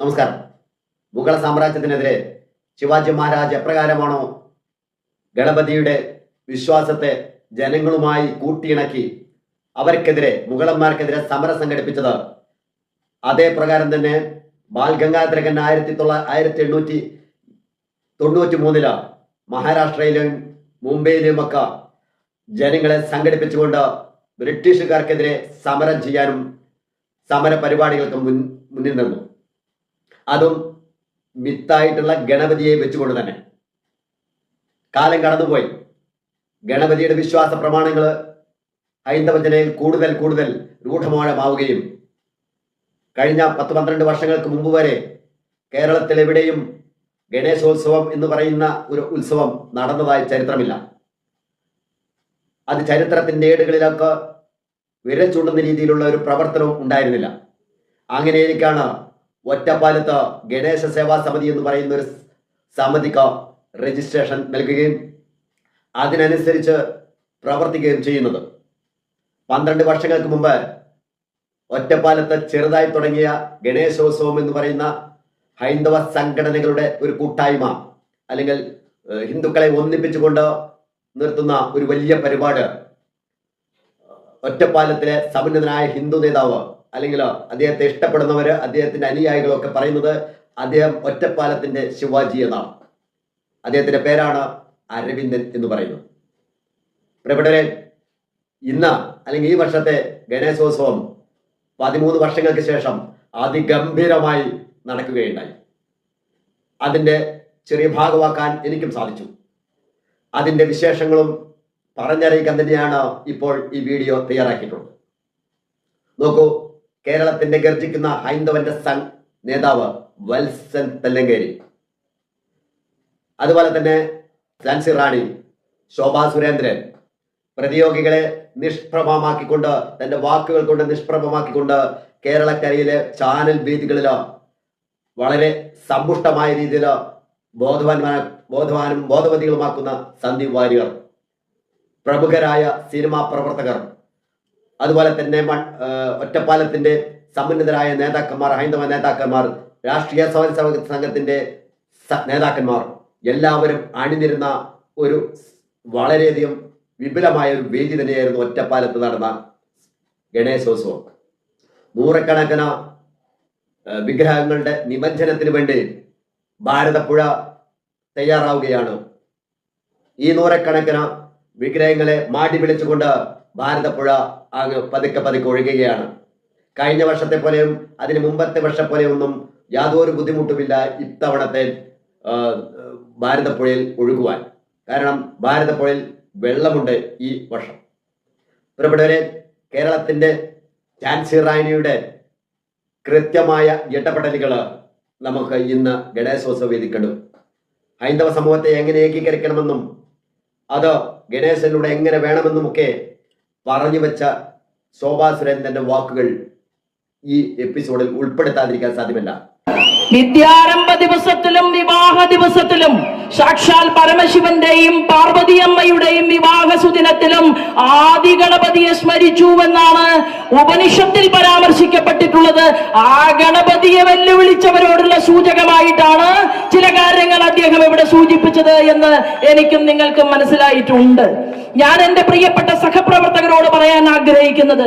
നമസ്കാരം. മുഗള സാമ്രാജ്യത്തിനെതിരെ ശിവാജി മഹാരാജ് എപ്രകാരമാണോ ഗണപതിയുടെ വിശ്വാസത്തെ ജനങ്ങളുമായി കൂട്ടിയിണക്കി അവർക്കെതിരെ മുഗളന്മാർക്കെതിരെ സമരം സംഘടിപ്പിച്ചത്? അതേ പ്രകാരം തന്നെ ബാൽ ഗംഗാധരകൻ ആയിരത്തി തൊള്ള ആയിരത്തി എണ്ണൂറ്റി തൊണ്ണൂറ്റി മൂന്നിൽ മഹാരാഷ്ട്രയിലും മുംബൈയിലുമൊക്കെ ജനങ്ങളെ സംഘടിപ്പിച്ചുകൊണ്ട് ബ്രിട്ടീഷുകാർക്കെതിരെ സമരം ചെയ്യാനും സമര പരിപാടികൾക്ക് മുൻ മുന്നിൽ നിന്നു. അതും മിത്തായിട്ടുള്ള ഗണപതിയെ വെച്ചുകൊണ്ട് തന്നെ. കാലം കടന്നുപോയി. ഗണപതിയുടെ വിശ്വാസ പ്രമാണങ്ങൾ ഹൈന്ദവ ജനയിൽ കൂടുതൽ കൂടുതൽ രൂഢമോഴമാവുകയും കഴിഞ്ഞ പത്ത് പന്ത്രണ്ട് വർഷങ്ങൾക്ക് മുമ്പ് വരെ കേരളത്തിൽ എവിടെയും ഗണേശോത്സവം എന്ന് പറയുന്ന ഒരു ഉത്സവം നടന്നതായി ചരിത്രമില്ല. അത് ചരിത്രത്തിന്റെ ഏടുകളിലൊക്കെ വിരൽ രീതിയിലുള്ള ഒരു പ്രവർത്തനവും ഉണ്ടായിരുന്നില്ല. അങ്ങനെയിരിക്കാണ് ഒറ്റപ്പാലത്ത് ഗണേശ സേവാ സമിതി എന്ന് പറയുന്ന ഒരു സമിതിക്ക് രജിസ്ട്രേഷൻ നൽകുകയും അതിനനുസരിച്ച് പ്രവർത്തിക്കുകയും ചെയ്യുന്നത്. പന്ത്രണ്ട് വർഷങ്ങൾക്ക് മുമ്പ് ഒറ്റപ്പാലത്ത് ചെറുതായി തുടങ്ങിയ ഗണേശോത്സവം എന്ന് പറയുന്ന ഹൈന്ദവ സംഘടനകളുടെ ഒരു കൂട്ടായ്മ അല്ലെങ്കിൽ ഹിന്ദുക്കളെ ഒന്നിപ്പിച്ചുകൊണ്ട് നിർത്തുന്ന ഒരു വലിയ പരിപാടി ഒറ്റപ്പാലത്തിലെ സമുന്നതനായ ഹിന്ദു നേതാവ് അല്ലെങ്കിൽ അദ്ദേഹത്തെ ഇഷ്ടപ്പെടുന്നവര് അദ്ദേഹത്തിന്റെ അനുയായികളൊക്കെ പറയുന്നത് അദ്ദേഹം ഒറ്റപ്പാലത്തിന്റെ ശിവാജി എന്നാണ്. അദ്ദേഹത്തിന്റെ പേരാണ് അരവിന്ദൻ എന്ന് പറയുന്നു പ്രിയപ്പെട്ടവരെ ഇന്ന് അല്ലെങ്കിൽ ഈ വർഷത്തെ ഗണേശോത്സവം പതിമൂന്ന് വർഷങ്ങൾക്ക് ശേഷം അതിഗംഭീരമായി നടക്കുകയുണ്ടായി. അതിന്റെ ചെറിയ ഭാഗമാക്കാൻ എനിക്കും സാധിച്ചു. അതിന്റെ വിശേഷങ്ങളും പറഞ്ഞറിയിക്കാൻ തന്നെയാണ് ഇപ്പോൾ ഈ വീഡിയോ തയ്യാറാക്കിയിട്ടുള്ളത്. നോക്കൂ കേരളത്തിന്റെ ഗർജിക്കുന്ന ഹൈന്ദവന്റെ സംഘ് നേതാവ് വത്സൻ തെല്ലങ്കേരി. അതുപോലെ തന്നെ ഝാൻസി റാണി ശോഭാ സുരേന്ദ്രൻ. പ്രതിയോഗികളെ നിഷ്പ്രഭമാക്കിക്കൊണ്ട് തന്റെ വാക്കുകൾ കൊണ്ട് നിഷ്പ്രഭമാക്കിക്കൊണ്ട് കേരളക്കരയിലെ ചാനൽ വേദികളിൽ വളരെ സമ്പുഷ്ടമായ രീതിയിൽ ബോധവാന്മാ ബോധവാനും ബോധവതികളുമാക്കുന്ന സന്ദീപ് വാര്യർ പ്രമുഖരായ സിനിമാ പ്രവർത്തകർ അതുപോലെ തന്നെ ഒറ്റപ്പാലത്തിന്റെ സമുന്നതരായ നേതാക്കന്മാർ ഹൈന്ദവ നേതാക്കന്മാർ രാഷ്ട്രീയ സ്വയംസേവക സംഘത്തിന്റെ നേതാക്കന്മാർ എല്ലാവരും അണിനിരുന്ന ഒരു വളരെയധികം വിപുലമായ ഒരു വേദി തന്നെയായിരുന്നു ഒറ്റപ്പാലത്ത് നടന്ന ഗണേശോത്സവം. നൂറക്കണക്കിന് വിഗ്രഹങ്ങളുടെ നിമജ്ജനത്തിന് വേണ്ടി ഭാരതപ്പുഴ തയ്യാറാവുകയാണ്. ഈ നൂറക്കണക്കിന് വിഗ്രഹങ്ങളെ മാടി വിളിച്ചുകൊണ്ട് ഭാരതപ്പുഴ അങ്ങ് പതുക്കെ പതുക്കെ ഒഴുകുകയാണ്. കഴിഞ്ഞ വർഷത്തെ പോലെയും അതിന് മുമ്പത്തെ വർഷം പോലെയൊന്നും യാതൊരു ബുദ്ധിമുട്ടുമില്ല ഇത്തവണത്തെ ഭാരതപ്പുഴയിൽ ഒഴുകുവാൻ. കാരണം ഭാരതപ്പുഴയിൽ വെള്ളമുണ്ട് ഈ വർഷം. പ്രിയപ്പെട്ടവരെ കേരളത്തിന്റെ ഝാൻസി റാണിയുടെ കൃത്യമായ ഇടപെടലുകൾ നമുക്ക് ഇന്ന് ഗണേശോത്സവ വേദി കണ്ടു ഹൈന്ദവ സമൂഹത്തെ എങ്ങനെ ഏകീകരിക്കണമെന്നും അത് ഗണേശനിലൂടെ എങ്ങനെ വേണമെന്നുമൊക്കെ പറഞ്ഞു വെച്ച ശോഭാ സുരേന്ദ്രന്റെ വാക്കുകൾ ഈ എപ്പിസോഡിൽ ഉൾപ്പെടുത്താതിരിക്കാൻ സാധ്യമല്ല. വിദ്യാരംഭ ദിവസത്തിലും വിവാഹ ദിവസത്തിലും സാക്ഷാൽ പരമശിവന്റെയും പാർവതിയമ്മയുടെയും വിവാഹ സുദിനത്തിലും ആദി ഗണപതിയെ സ്മരിച്ചു എന്നാണ് ഉപനിഷത്തിൽ പരാമർശിക്കപ്പെട്ടിട്ടുള്ളത്. ആ ഗണപതിയെ വെല്ലുവിളിച്ചവരോടുള്ള സൂചകമായിട്ടാണ് ചില കാര്യങ്ങൾ അദ്ദേഹം ഇവിടെ സൂചിപ്പിച്ചത് എന്ന് എനിക്കും നിങ്ങൾക്കും മനസ്സിലായിട്ടുണ്ട്. ഞാൻ എന്റെ പ്രിയപ്പെട്ട സഹപ്രവർത്തകരോട് പറയാൻ ആഗ്രഹിക്കുന്നത്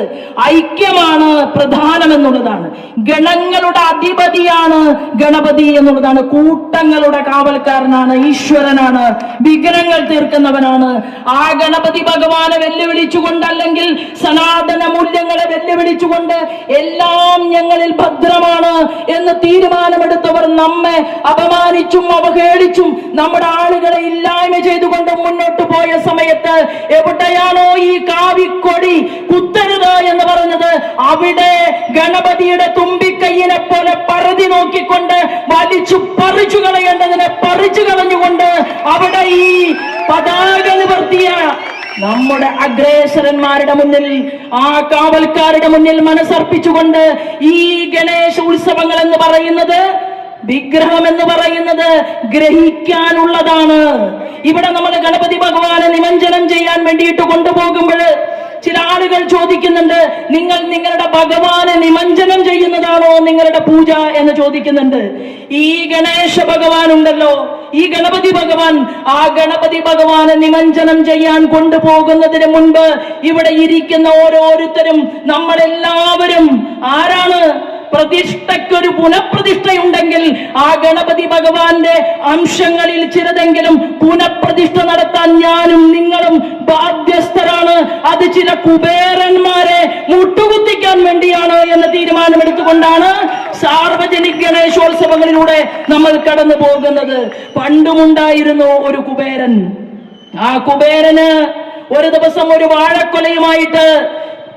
ഐക്യമാണ് പ്രധാനമെന്നുള്ളതാണ്. ഗണങ്ങളുടെ അധിപതിയാണ് ഗണപതി എന്നുള്ളതാണ്. കൂട്ടങ്ങളുടെ കാവൽക്കാരനാണ് ഈശ്വരനാണ് വിഘ്നങ്ങൾ തീർക്കുന്നവനാണ്. ആ ഗണപതി ഭഗവാനെ വെല്ലുവിളിച്ചുകൊണ്ട് അല്ലെങ്കിൽ സനാതന മൂല്യങ്ങളെ വെല്ലുവിളിച്ചുകൊണ്ട് എല്ലാം ഞങ്ങളിൽ ഭദ്രമാണ് എന്ന് തീരുമാനമെടുത്തവർ നമ്മെ അപമാനിച്ചും അവഹേളിച്ചും നമ്മുടെ ആളുകളെ ഇല്ലായ്മ ചെയ്തുകൊണ്ട് മുന്നോട്ട് പോയ സമയത്ത് എവിടെയാണോ ഈ കാവിക്കൊടി കുത്തരുത് എന്ന് പറഞ്ഞത് അവിടെ ഗണപതിയുടെ തുമ്പിക്കൈയിനെ പോലെ പറതി നോക്കിക്കൊണ്ട് വലിച്ചു പറിച്ചു കളയേണ്ടതിനെ പറിച്ചു കളഞ്ഞുകൊണ്ട് അവിടെ ഈ പതാക നിവർത്തിയ നമ്മുടെ അഗ്രേസരന്മാരുടെ മുന്നിൽ ആ കാവൽക്കാരുടെ മുന്നിൽ മനസ്സർപ്പിച്ചുകൊണ്ട് ഈ ഗണേശ ഉത്സവങ്ങൾ എന്ന് പറയുന്നത് വിഗ്രഹം എന്ന് പറയുന്നത് ഗ്രഹിക്കാനുള്ളതാണ്. ഇവിടെ നമ്മൾ ഗണപതി ഭഗവാനെ നിമഞ്ജനം ചെയ്യാൻ വേണ്ടിയിട്ട് കൊണ്ടുപോകുമ്പോൾ ചില ആളുകൾ ചോദിക്കുന്നുണ്ട് നിങ്ങൾ നിങ്ങളുടെ ഭഗവാനെ നിമഞ്ജനം ചെയ്യുന്നതാണോ നിങ്ങളുടെ പൂജ? എന്ന് ചോദിക്കുന്നുണ്ട്. ഈ ഗണേശ ഭഗവാൻ ഉണ്ടല്ലോ. ഈ ഗണപതി ഭഗവാൻ ആ ഗണപതി ഭഗവാനെ നിമഞ്ജനം ചെയ്യാൻ കൊണ്ടുപോകുന്നതിന് മുൻപ് ഇവിടെ ഇരിക്കുന്ന ഓരോരുത്തരും നമ്മളെല്ലാവരും ആരാണ്? പ്രതിഷ്ഠയ്ക്കൊരു പുനഃപ്രതിഷ്ഠയുണ്ടെങ്കിൽ ആ ഗണപതി ഭഗവാന്റെ അംശങ്ങളിൽ ചിലതെങ്കിലും പുനഃപ്രതിഷ്ഠ നടത്താൻ ഞാനും നിങ്ങളും ബാധ്യസ്ഥരാണ്. അത് ചില കുബേരന്മാരെ മുട്ടുകുത്തിക്കാൻ വേണ്ടിയാണ് എന്ന തീരുമാനമെടുത്തുകൊണ്ടാണ് സാർവജനിക ഗണേശോത്സവങ്ങളിലൂടെ നമ്മൾ കടന്നു പോകുന്നത്. പണ്ടുമുണ്ടായിരുന്നു ഒരു കുബേരൻ. ആ കുബേരന് ഒരു ദിവസം ഒരു വാഴക്കൊലയുമായിട്ട്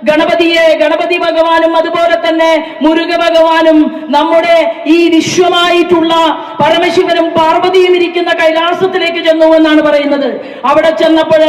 ഗണപതിയെ ഗണപതി ഭഗവാനും അതുപോലെ തന്നെ മുരുക ഭഗവാനും നമ്മുടെ ഈ വിശ്വമായിട്ടുള്ള പരമശിവനും പാർവതിയും ഇരിക്കുന്ന കൈലാസത്തിലേക്ക് ചെന്നു എന്നാണ് പറയുന്നത്. അവിടെ ചെന്നപ്പോൾ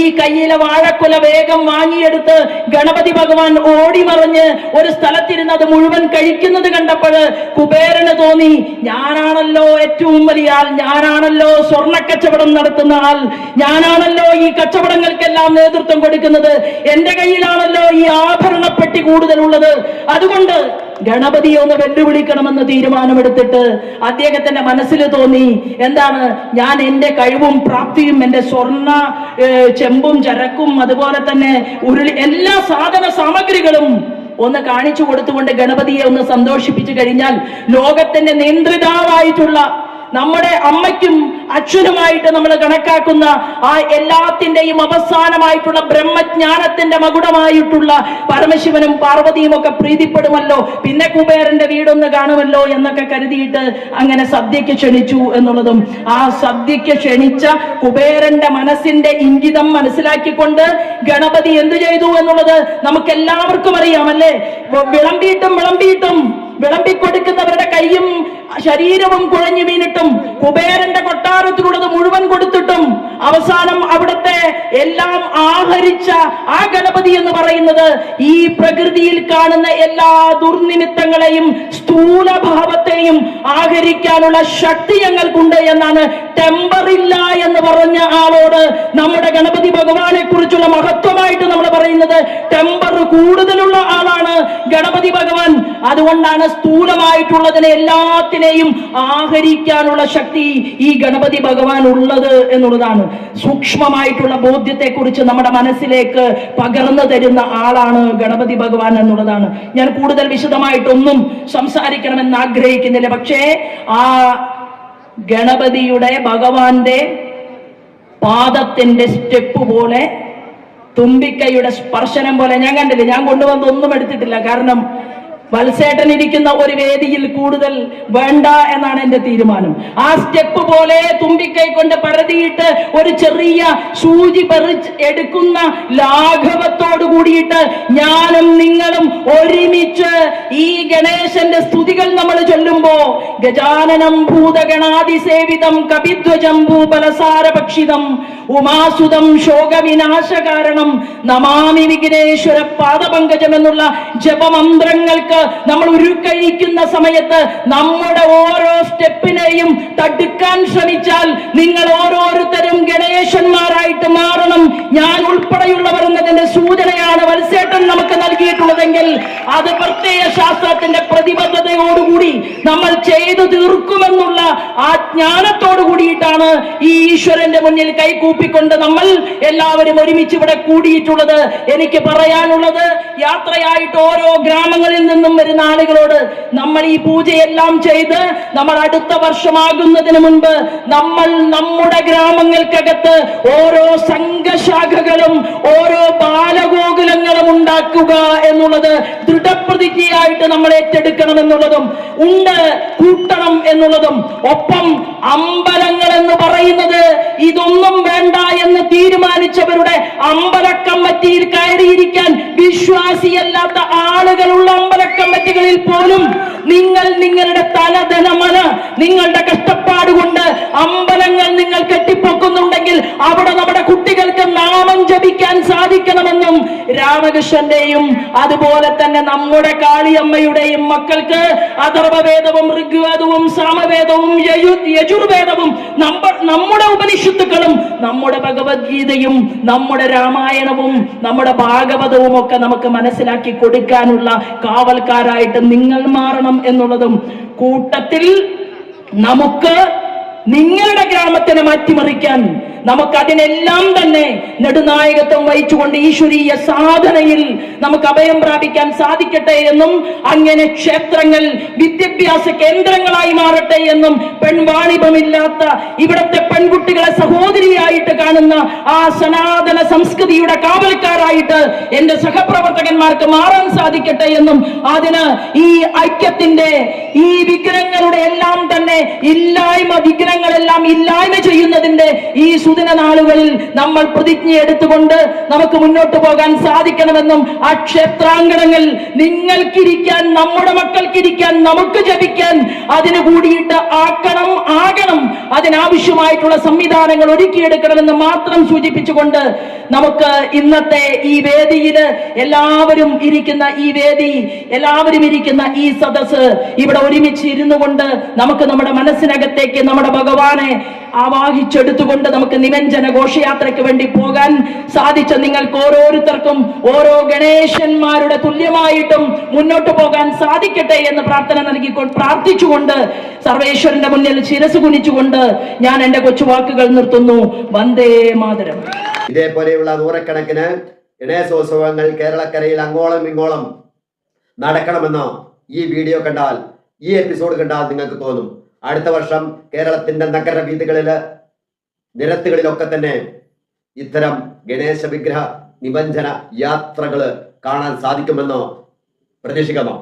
ഈ കയ്യിലെ വാഴക്കുല വേഗം വാങ്ങിയെടുത്ത് ഗണപതി ഭഗവാൻ ഓടിമറിഞ്ഞ് ഒരു സ്ഥലത്തിരുന്നത് മുഴുവൻ കഴിക്കുന്നത് കണ്ടപ്പോൾ കുബേരന് തോന്നി ഞാനാണല്ലോ ഏറ്റവും വലിയ ആൾ ഞാനാണല്ലോ സ്വർണ കച്ചവടം നടത്തുന്ന ആൾ ഞാനാണല്ലോ ഈ കച്ചവടങ്ങൾക്കെല്ലാം നേതൃത്വം കൊടുക്കുന്നത്. എന്റെ കയ്യിലാണല്ലോ ഈ ആഭരണപ്പെട്ടി കൂടുതലുള്ളത്. അതുകൊണ്ട് ഗണപതിയെ ഒന്ന് വെല്ലുവിളിക്കണമെന്ന് തീരുമാനമെടുത്തിട്ട് അദ്ദേഹത്തിന്റെ മനസ്സിൽ തോന്നി എന്താണ്? ഞാൻ എന്റെ കഴിവും പ്രാപ്തിയും എന്റെ സ്വർണ ചെമ്പും ചരക്കും അതുപോലെ തന്നെ ഉരുളി എല്ലാ സാധന സാമഗ്രികളും ഒന്ന് കാണിച്ചു കൊടുത്തുകൊണ്ട് ഗണപതിയെ ഒന്ന് സന്തോഷിപ്പിച്ചു കഴിഞ്ഞാൽ ലോകത്തിന്റെ നിയന്ത്രിതാവായിട്ടുള്ള നമ്മുടെ അമ്മയ്ക്കും അച്ഛനുമായിട്ട് നമ്മൾ കണക്കാക്കുന്ന ആ എല്ലാത്തിന്റെയും അവസാനമായിട്ടുള്ള ബ്രഹ്മജ്ഞാനത്തിന്റെ മകുടമായിട്ടുള്ള പരമശിവനും പാർവതിയും ഒക്കെ പ്രീതിപ്പെടുമല്ലോ. പിന്നെ കുബേരന്റെ വീടൊന്ന് കാണുമല്ലോ എന്നൊക്കെ കരുതിയിട്ട് അങ്ങനെ സദ്യക്ക് ക്ഷണിച്ചു എന്നുള്ളതും. ആ സദ്യക്ക് ക്ഷണിച്ച കുബേരന്റെ മനസ്സിന്റെ ഇംഗിതം മനസ്സിലാക്കിക്കൊണ്ട് ഗണപതി എന്തു ചെയ്തു എന്നുള്ളത് നമുക്ക് എല്ലാവർക്കും അറിയാം അല്ലേ വിളമ്പിയിട്ടും വിളമ്പിയിട്ടും വിളമ്പിക്കൊടുക്കുന്നവരുടെ കൈയും ശരീരവും കുഴഞ്ഞു വീണിട്ടും കുബേരന്റെ കൊട്ടാരത്തിലുള്ളത് മുഴുവൻ കൊടുത്തിട്ടും അവസാനം അവിടുത്തെ എല്ലാം ആഹരിച്ച ആ ഗണപതി എന്ന് പറയുന്നത് ഈ പ്രകൃതിയിൽ കാണുന്ന എല്ലാ ദുർനിമിത്തങ്ങളെയും സ്ഥൂലഭാവത്തെയും ആഹരിക്കാനുള്ള ശക്തി ഞങ്ങൾക്കുണ്ട് എന്നാണ് ടെമ്പറില്ല എന്ന് പറഞ്ഞ ആളോട് നമ്മുടെ ഗണപതി ഭഗവാനെ കുറിച്ചുള്ള മഹത്വമായിട്ട് നമ്മൾ പറയുന്നത്. ടെമ്പർ കൂടുതലുള്ള ആളാണ് ഗണപതി ഭഗവാൻ. അതുകൊണ്ടാണ് സ്ഥൂലമായിട്ടുള്ളതിനെ എല്ലാത്തിനെയും ആഹരിക്കാനുള്ള ശക്തി ഈ ഗണപതി ഭഗവാൻ ഉള്ളത് എന്നുള്ളതാണ്. സൂക്ഷ്മമായിട്ടുള്ള ബോധ്യത്തെ കുറിച്ച് നമ്മുടെ മനസ്സിലേക്ക് പകർന്നു തരുന്ന ആളാണ് ഗണപതി ഭഗവാൻ എന്നുള്ളതാണ്. ഞാൻ കൂടുതൽ വിശദമായിട്ടൊന്നും സംസാരിക്കണമെന്ന് ആഗ്രഹിക്കുന്നില്ല. പക്ഷേ ആ ഗണപതിയുടെ ഭഗവാന്റെ പാദത്തിന്റെ സ്റ്റെപ്പ് പോലെ തുമ്പിക്കൈയുടെ സ്പർശനം പോലെ ഞാൻ കണ്ടില്ല. ഞാൻ കൊണ്ടുവന്ന് ഒന്നും എടുത്തിട്ടില്ല. കാരണം വത്സേട്ടൻ ഇരിക്കുന്ന ഒരു വേദിയിൽ കൂടുതൽ വേണ്ട എന്നാണ് എന്റെ തീരുമാനം. ആ സ്റ്റെപ്പ് പോലെ തുമ്പിക്കൈ കൊണ്ട് പരതിയിട്ട് ഒരു ചെറിയ സൂചി പറിച്ച് എടുക്കുന്ന ലാഘവത്തോട് കൂടിയിട്ട് ഞാനും നിങ്ങളും ഒരുമിച്ച് ഈ ഗണേശന്റെ സ്തുതികൾ നമ്മൾ ചൊല്ലുമ്പോ ഗജാനനം ഭൂതഗണാതിസേവിതം കപിധ്വജംഭൂ ഭൂപലസാര ഭക്ഷിതം ഉമാസുതം ശോകവിനാശകാരണം നമാമി വിഘ്നേശ്വര പാദപങ്കജം എന്നുള്ള ജപമന്ത്രങ്ങൾക്ക് നമ്മൾ ഉരുക്കഴിക്കുന്ന സമയത്ത് നമ്മുടെ ഓരോ സ്റ്റെപ്പിനെയും തടുക്കാൻ ശ്രമിച്ചാൽ നിങ്ങൾ ഓരോരുത്തരും ഗണേശന്മാരായിട്ട് മാറണം. ഞാൻ ഉൾപ്പെടെയുള്ളവർ എന്നതിന്റെ സൂചനയാണ് വത്സേട്ടൻ നമുക്ക് നൽകിയിട്ടുള്ളതെങ്കിൽ അത് പ്രത്യേക ശാസ്ത്രത്തിന്റെ പ്രതിബദ്ധതയോടുകൂടി നമ്മൾ ചെയ്തു തീർക്കുമെന്നുള്ള ആ ജ്ഞാനത്തോടു കൂടിയിട്ടാണ് ഈ ഈശ്വരന്റെ മുന്നിൽ കൈകൂപ്പിക്കൊണ്ട് നമ്മൾ എല്ലാവരും ഒരുമിച്ച് ഇവിടെ കൂടിയിട്ടുള്ളത്. എനിക്ക് പറയാനുള്ളത് യാത്രയായിട്ട് ഓരോ ഗ്രാമങ്ങളിൽ നിന്നും വരുന്ന ആളുകളോട് നമ്മൾ ഈ പൂജയെല്ലാം ചെയ്ത് നമ്മൾ അടുത്ത വർഷമാകുന്നതിന് മുൻപ് നമ്മൾ നമ്മുടെ ഗ്രാമങ്ങൾക്കകത്ത് ഓരോ സംഘശാഖകളും ഓരോ ഉണ്ടാക്കുക എന്നുള്ളത് ദൃഢപ്രതിജ്ഞയായിട്ട് നമ്മൾ ഏറ്റെടുക്കണം എന്നുള്ളതും ഉണ്ട് കൂട്ടണം എന്നുള്ളതും. ഒപ്പം അമ്പലങ്ങൾ എന്ന് പറയുന്നത് ഇതൊന്നും വേണ്ട എന്ന് തീരുമാനിച്ചവരുടെ അമ്പലക്കമ്മറ്റിയിൽ കയറിയിരിക്കാൻ വിശ്വാസിയല്ലാത്ത ആളുകളുള്ള അമ്പലക്കമ്മറ്റികളിൽ പോലും നിങ്ങൾ നിങ്ങളുടെ തലധനമന നിങ്ങളുടെ കഷ്ടപ്പാട് കൊണ്ട് അമ്പലങ്ങൾ നിങ്ങൾ കെട്ടിപ്പൊക്കുന്നുണ്ടെങ്കിൽ അവിടെ നമ്മുടെ കുട്ടികൾക്ക് നാമം ജപിക്കാൻ സാധിക്കണമെന്നും രാമകൃഷ്ണന്റെയും അതുപോലെ തന്നെ നമ്മുടെ കാളിയമ്മയുടെയും മക്കൾക്ക് അഥർവവേദവും ഋഗ്വേദവും സാമവേദവും യജുർവേദവും നമ്മ- നമ്മുടെ ഉപനിഷത്തുക്കളും നമ്മുടെ ഭഗവത്ഗീതയും നമ്മുടെ രാമായണവും നമ്മുടെ ഭാഗവതവും ഒക്കെ നമുക്ക് മനസ്സിലാക്കി കൊടുക്കാനുള്ള കാവൽക്കാരായിട്ട് നിങ്ങൾ മാറണം എന്നുള്ളതും കൂട്ടത്തിൽ നമുക്ക് നിങ്ങളുടെ ഗ്രാമത്തിനെ മാറ്റിമറിക്കാൻ നമുക്ക് അതിനെല്ലാം തന്നെ നെടുനായകത്വം വഹിച്ചുകൊണ്ട് ഈശ്വരീയ സാധനയിൽ നമുക്ക് അഭയം പ്രാപിക്കാൻ സാധിക്കട്ടെ എന്നും അങ്ങനെ ക്ഷേത്രങ്ങൾ വിദ്യാഭ്യാസ കേന്ദ്രങ്ങളായി മാറട്ടെ എന്നും പെൺവാണിഭമില്ലാത്ത ഇവിടത്തെ പെൺകുട്ടികളെ സഹോദരിയായിട്ട് കാണുന്ന ആ സനാതന സംസ്കൃതിയുടെ കാവൽക്കാരായിട്ട് എന്റെ സഹപ്രവർത്തകന്മാർക്ക് മാറാൻ സാധിക്കട്ടെ എന്നും അതിന് ഈ ഐക്യത്തിന്റെ ഈ വിഗ്രഹങ്ങളുടെ എല്ലാം തന്നെ ഇല്ലായ്മ വിഗ്രഹങ്ങളെല്ലാം ഇല്ലായ്മ ചെയ്യുന്നതിന്റെ ഈ സുദിന നാളുകളിൽ നമ്മൾ പ്രതിജ്ഞ എടുത്തുകൊണ്ട് നമുക്ക് മുന്നോട്ട് പോകാൻ സാധിക്കണമെന്നും ആ ക്ഷേത്രാങ്കണങ്ങൾ നിങ്ങൾക്കിരിക്കാൻ നമ്മുടെ മക്കൾക്കിരിക്കാൻ നമുക്ക് ജപിക്കാൻ അതിന് കൂടിയിട്ട് ആക്കണം ആകണം. അതിനാവശ്യമായിട്ടുള്ള സംവിധാനങ്ങൾ ഒരുക്കിയെടുക്കണമെന്ന് മാത്രം സൂചിപ്പിച്ചുകൊണ്ട് നമുക്ക് ഇന്നത്തെ ഈ വേദിയിൽ എല്ലാവരും ഇരിക്കുന്ന ഈ വേദി എല്ലാവരും ഇരിക്കുന്ന ഈ സദസ് ഇവിടെ ഒരുമിച്ച് ഇരുന്നു കൊണ്ട് നമുക്ക് നമ്മുടെ മനസ്സിനകത്തേക്ക് നമ്മുടെ ഭഗവാനെ ആവാഹിച്ചെടുത്തുകൊണ്ട് നമുക്ക് നിമഞ്ജന ഘോഷയാത്രയ്ക്ക് വേണ്ടി പോകാൻ സാധിച്ച നിങ്ങൾക്ക് ഓരോരുത്തർക്കും ഓരോ ഗണേശന്മാരുടെ തുല്യമായിട്ടും മുന്നോട്ട് പോകാൻ സാധിക്കട്ടെ എന്ന് പ്രാർത്ഥന നൽകിക്കൊണ്ട് പ്രാർത്ഥിച്ചുകൊണ്ട് സർവേശ്വരന്റെ മുന്നിൽ ശിരസ് കുനിച്ചുകൊണ്ട് ഞാൻ എന്റെ കൊച്ചു വാക്കുകൾ നിർത്തുന്നു. വന്ദേ മാതരം. ഇതേപോലെയുള്ള നൂറക്കണക്കിന് ഗണേശോത്സവങ്ങൾ കേരളക്കരയിൽ അങ്ങോളം ഇങ്ങോളം നടക്കണമെന്നോ ഈ വീഡിയോ കണ്ടാൽ ഈ എപ്പിസോഡ് കണ്ടാൽ നിങ്ങൾക്ക് തോന്നും. അടുത്ത വർഷം കേരളത്തിന്റെ നഗര വീതികളിൽ നിരത്തുകളിലൊക്കെ തന്നെ ഇത്തരം ഗണേശ വിഗ്രഹ നിബഞ്ജന യാത്രകൾ കാണാൻ സാധിക്കുമെന്നോ പ്രതീക്ഷിക്കുന്നു.